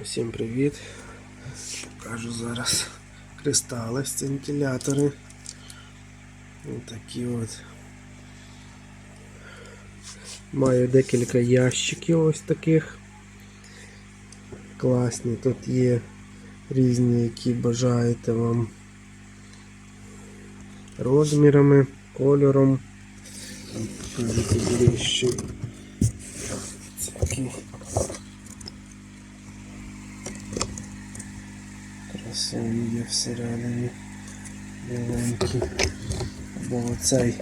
Усім привіт! Покажу зараз кристали, сцинтилятори. Ось такі от. Маю декілька ящиків ось таких. Класні. Тут є різні, які бажаєте вам розмірами, кольором. Покажу ближче. Такі. Красиві є всередині. Біленькі. Або оцей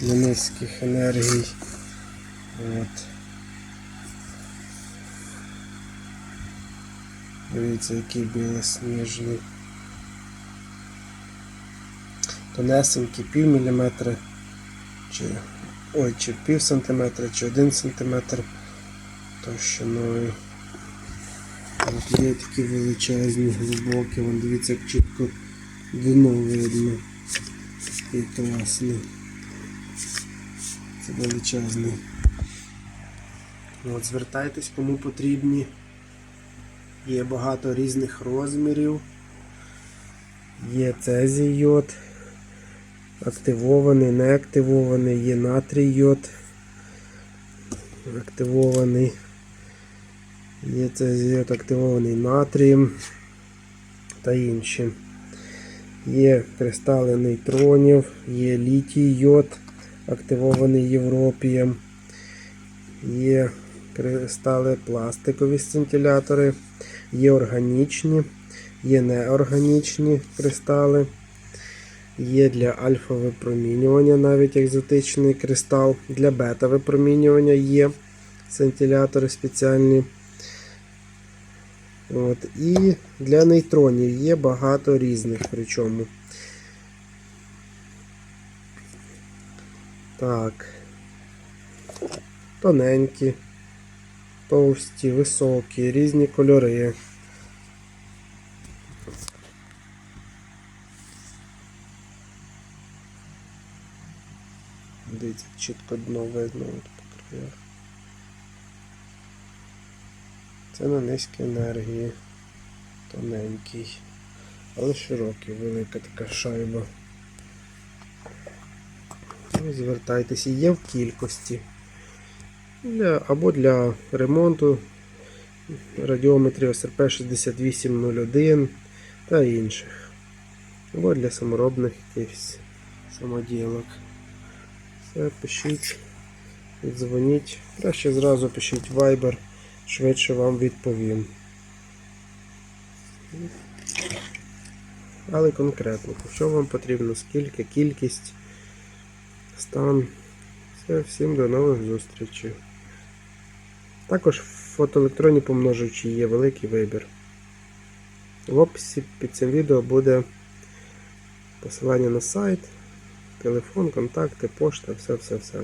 для низьких енергій. От. Дивіться, який білосніжний. Тонесенький пів міліметра, чи, ой, чи пів сантиметра, чи один сантиметр товщиною. От є такі величезні, глибокі, вон дивіться, як чітко дно видно. Такий класний. Це величезний. От, звертайтесь, кому потрібні. Є багато різних розмірів. Є цезій йод, активований, неактивований, є натрій йод, активований. Є цезій йод активований натрієм та інші. Є кристали нейтронів, є літій йод, активований Європієм. Є кристали пластикові сцинтилятори, є органічні, є неорганічні кристали, є для альфа випромінювання навіть екзотичний кристал, для бета випромінювання є сцинтилятори спеціальні. От, І для нейтронів є багато різних причому. Так. Тоненькі, товсті, високі, різні кольори. Дивіться, чітко дно видно от по краях. Це на низькій енергії. Тоненький. Але широкий, велика така шайба. Ну, Звертайтеся, є в кількості. Для, або для ремонту радіометрів СРП 6801 та інших. Або для саморобних якихось самоділок. Все, пишіть, дзвоніть. Краще зразу пишіть Viber, швидше вам відповім. Але конкретно, що вам потрібно, скільки, кількість, стан. Все, всім до нових зустрічей. Також в фотоелектроні помножувачі є великий вибір. В описі під цим відео буде посилання на сайт, телефон, контакти, пошта, все-все-все.